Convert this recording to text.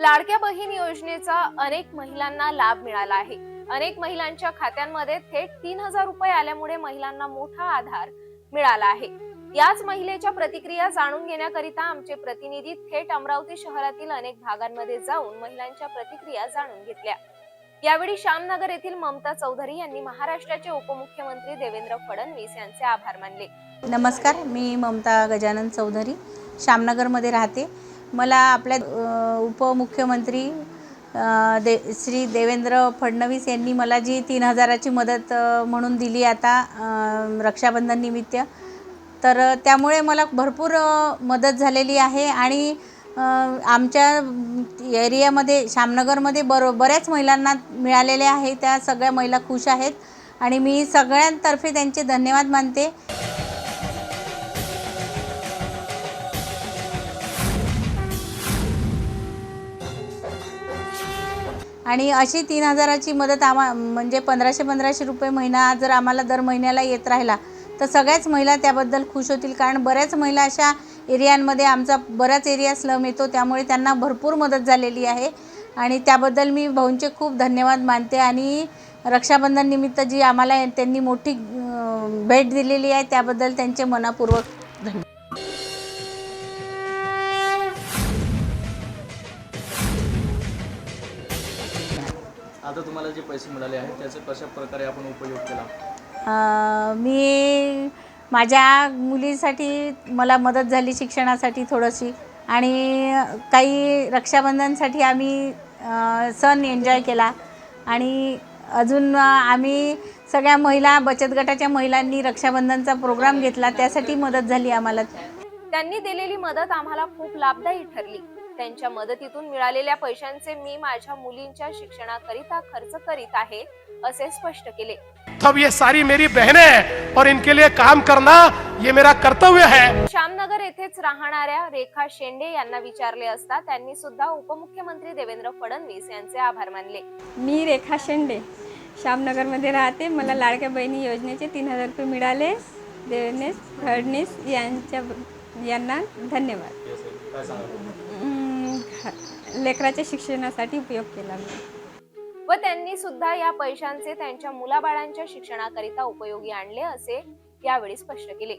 लाडक्या बहीण योजनेचा अनेक महिलांना लाभ मिळाला आहे. अनेक महिलांच्या खात्यांमध्ये थेट तीन हजार रुपये आल्यामुळे महिलांना मोठा आधार मिळाला आहे. याच महिलेच्या प्रतिक्रिया जाणून घेण्याकरिता आमचे प्रतिनिधी थेट अमरावती शहरातील अनेक भागांमध्ये जाऊन महिलांच्या प्रतिक्रिया जाणून घेतल्या. यावेळी श्यामनगर येथील ममता चौधरी यांनी महाराष्ट्राचे उपमुख्यमंत्री देवेंद्र फडणवीस यांचे आभार मानले. नमस्कार मी ममता गजानन चौधरी श्यामनगरमध्ये राहते. मला आपल्या उपमुख्यमंत्री दे श्री देवेंद्र फडणवीस यांनी मला जी तीन हजाराची मदत म्हणून दिली आता रक्षाबंधन निमित्त तर त्यामुळे मला भरपूर मदत झालेली आहे आणि आमच्या एरियामध्ये श्यामनगरमध्ये बर बऱ्याच महिलांना मिळालेल्या आहे त्या सगळ्या महिला खुश आहेत आणि मी सगळ्यांतर्फे त्यांचे धन्यवाद मानते. आणि अशी तीन हजाराची मदत आम्हा म्हणजे पंधराशे पंधराशे रुपये महिना जर आम्हाला दर महिन्याला येत राहिला तर सगळ्याच महिला त्याबद्दल खुश होतील. कारण बऱ्याच महिला अशा एरियांमध्ये आमचा बराच एरिया स्लम येतो त्यामुळे त्यांना भरपूर मदत झालेली आहे. आणि त्याबद्दल मी भाऊंचे खूप धन्यवाद मानते आणि रक्षाबंधन निमित्त जी आम्हाला त्यांनी मोठी भेट दिलेली आहे त्याबद्दल त्यांचे मनापूर्वक आता तुम्हाला जे पैसे मिळाले आहेत त्याचा कशा प्रकारे आपण उपयोग केला? मी माझ्या मुलीसाठी मला मदत झाली शिक्षणासाठी थोडीशी आणि काही रक्षाबंधनसाठी आम्ही सण एन्जॉय केला. आणि अजून आम्ही सगळ्या महिला बचत गटाच्या महिलांनी रक्षाबंधनचा प्रोग्राम घेतला त्यासाठी मदत झाली आम्हाला. त्यांनी दिलेली मदत आम्हाला खूप लाभदायी ठरली. त्यांच्या मदतीतून मिळालेल्या पैशांचे मी माझ्या मुलींच्या शिक्षणाकरिता खर्च करीत आहे असे स्पष्ट केले. तब ये सारी मेरी बहनें हैं और इनके लिए काम करना ये मेरा कर्तव्य है. श्यामनगर येथेच राहणाऱ्या रेखा शेंडे यांना विचारले असता त्यांनी सुद्धा उपमुख्यमंत्री देवेंद्र फडणवीस यांचे आभार मानले. मी रेखा शेंडे. श्यामनगरमध्ये राहते. मला लाडक्या बहिणी योजनेचे तीन हजार रुपये मिळाले. देवेश फडणवीस यांच्या यांना धन्यवाद. काय सांगा अं, लेकराच्या शिक्षणासाठी उपयोग केला मी. व त्यांनी सुद्धा या पैशांचे त्यांच्या मुलाबाळांच्या शिक्षणाकरिता उपयोगी आणले असे यावेळी स्पष्ट केले.